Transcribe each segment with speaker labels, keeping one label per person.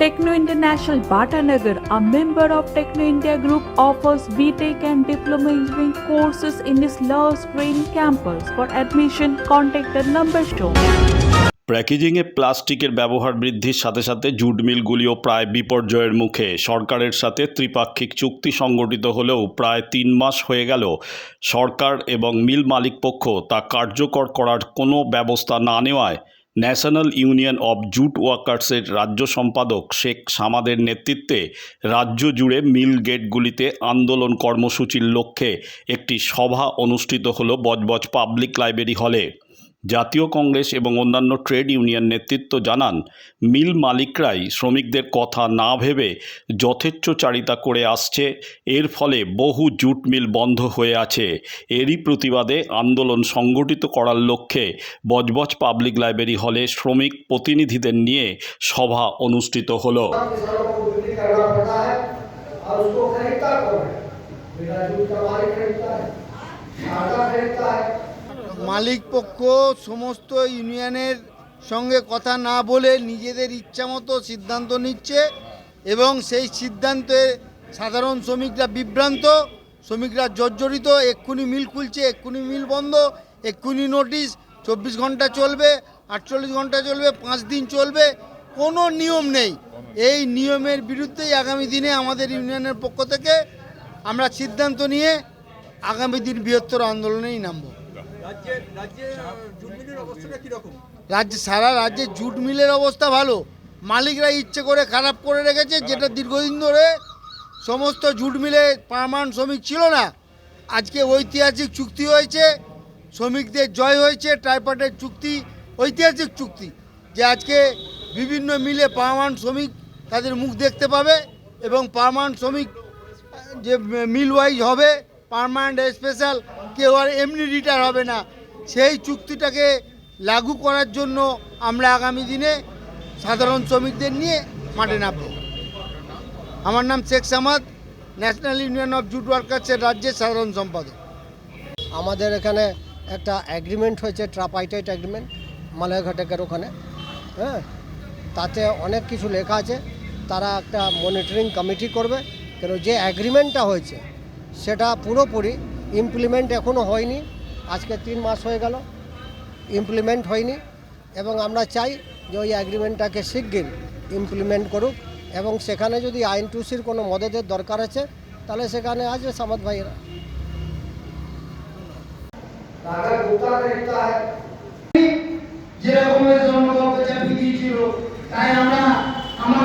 Speaker 1: Techno International Bhatanagar, a member of Techno India Group, offers BTEC and Diploma Engineering courses in its Love Green campus. For admission, contact the number shown.
Speaker 2: প্যাকেজিংয়ে প্লাস্টিকের ব্যবহার বৃদ্ধির সাথে সাথে jute মিলগুলিও প্রায় বিপর্যয়ের মুখে সরকারের সাথে ত্রিপাক্ষিক চুক্তি সংগঠিত হলেও প্রায় তিন মাস হয়ে গেল সরকার এবং মিল মালিকপক্ষ তা কার্যকর করার কোনো ব্যবস্থা না নেওয়ায় ন্যাশনাল ইউনিয়ন অব জুট ওয়ার্কার্সের রাজ্য সম্পাদক শেখ সামাদের নেতৃত্বে রাজ্য জুড়ে মিল গেটগুলিতে আন্দোলন কর্মসূচির লক্ষ্যে একটি সভা অনুষ্ঠিত হল বজবজ পাবলিক লাইব্রেরি হলে। জাতীয় কংগ্রেস এবং অন্যান্য ট্রেড ইউনিয়ন নেতৃত্ব জানান মিল মালিকরাই শ্রমিকদের কথা না ভেবে যথেচ্ছচারিতা করে আসছে এর ফলে বহু জুট মিল বন্ধ হয়ে আছে এরই প্রতিবাদে আন্দোলন সংগঠিত করার লক্ষ্যে বজবজ পাবলিক লাইব্রেরি হলে শ্রমিক প্রতিনিধিদের নিয়ে সভা অনুষ্ঠিত হলো
Speaker 3: किसानों को बिक्री करना पड़ता है और उसको खरीदता कौन है
Speaker 4: মালিক পক্ষ সমস্ত ইউনিয়নের সঙ্গে কথা না বলে নিজেদের ইচ্ছামতো সিদ্ধান্ত নিচ্ছে এবং সেই সিদ্ধান্তে সাধারণ শ্রমিকরা বিভ্রান্ত, শ্রমিকরা জর্জরিত, এক্ষুনি মিল খুলছে, এক্ষুনি মিল বন্ধ, এক্ষুনি নোটিশ, চব্বিশ ঘণ্টা চলবে, আটচল্লিশ ঘণ্টা চলবে, পাঁচ দিন চলবে, কোনো নিয়ম নেই। এই নিয়মের বিরুদ্ধেই আগামী দিনে আমাদের ইউনিয়নের পক্ষ থেকে আমরা সিদ্ধান্ত নিয়ে আগামী দিন বৃহত্তর আন্দোলনেই নামবো। রাজ্যে সারা রাজ্যে জুট মিলের অবস্থা ভালো। মালিকরা ইচ্ছে করে খারাপ করে রেখেছে, যেটা দীর্ঘদিন ধরে সমস্ত জুট মিলে পারমান শ্রমিক ছিল না। আজকে ঐতিহাসিক চুক্তি হয়েছে, শ্রমিকদের জয় হয়েছে ট্রাইপার্টের চুক্তি, ঐতিহাসিক চুক্তি, যে আজকে বিভিন্ন মিলে পারমানেন্ট শ্রমিক তাদের মুখ দেখতে পাবে এবং পারমান শ্রমিক, যে মিল ওয়াইজ হবে, পারমানেন্ট স্পেশাল কেউ আর এমনি রিটায়ার হবে না। সেই চুক্তিটাকে লাগু করার জন্য আমরা আগামী দিনে সাধারণ শ্রমিকদের নিয়ে মাঠে নামব। আমার নাম Sheikh Samad national union of jute ওয়ার্কার্সের রাজ্যের সাধারণ সম্পাদক।
Speaker 5: আমাদের এখানে একটা অ্যাগ্রিমেন্ট হয়েছে ট্রাপাইটাইট অ্যাগ্রিমেন্ট মালয়ঘাটেকের ওখানে। হ্যাঁ তাতে অনেক কিছু লেখা আছে। তারা একটা মনিটরিং কমিটি করবে। কেন যে অ্যাগ্রিমেন্টটা হয়েছে, সেটা পুরোপুরি ইমপ্লিমেন্ট এখনও হয়নি। আজকে তিন মাস হয়ে গেল। ইমপ্লিমেন্ট হয়নি এবং আমরা চাই যে ওই অ্যাগ্রিমেন্টটাকে শিগগির ইমপ্লিমেন্ট করুক এবং সেখানে যদি আইন টুসির কোনো মদতের দরকার আছে, তাহলে সেখানে আসবে সামাদ ভাইয়েরা।
Speaker 4: যেরকম তাই আমরা আমার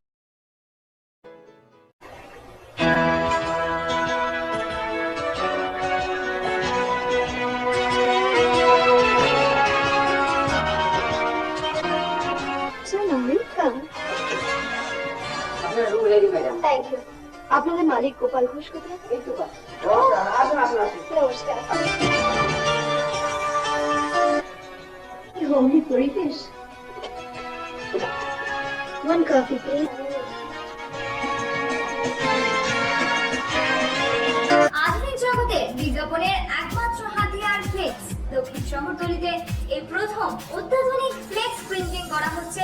Speaker 6: thank you আপনাদের মালিক গোপাল ঘোষ কোথায়? নমস্কার। হোমলি পরিবেশ। One coffee, please. আধুনিক জগতে বিজ্ঞাপনের একমাত্র হাতিয়ার ফ্লেক্স। দক্ষিণ শহরতলিতে এই প্রথম অত্যাধুনিক ফ্লেক্স প্রিন্টিং করা হচ্ছে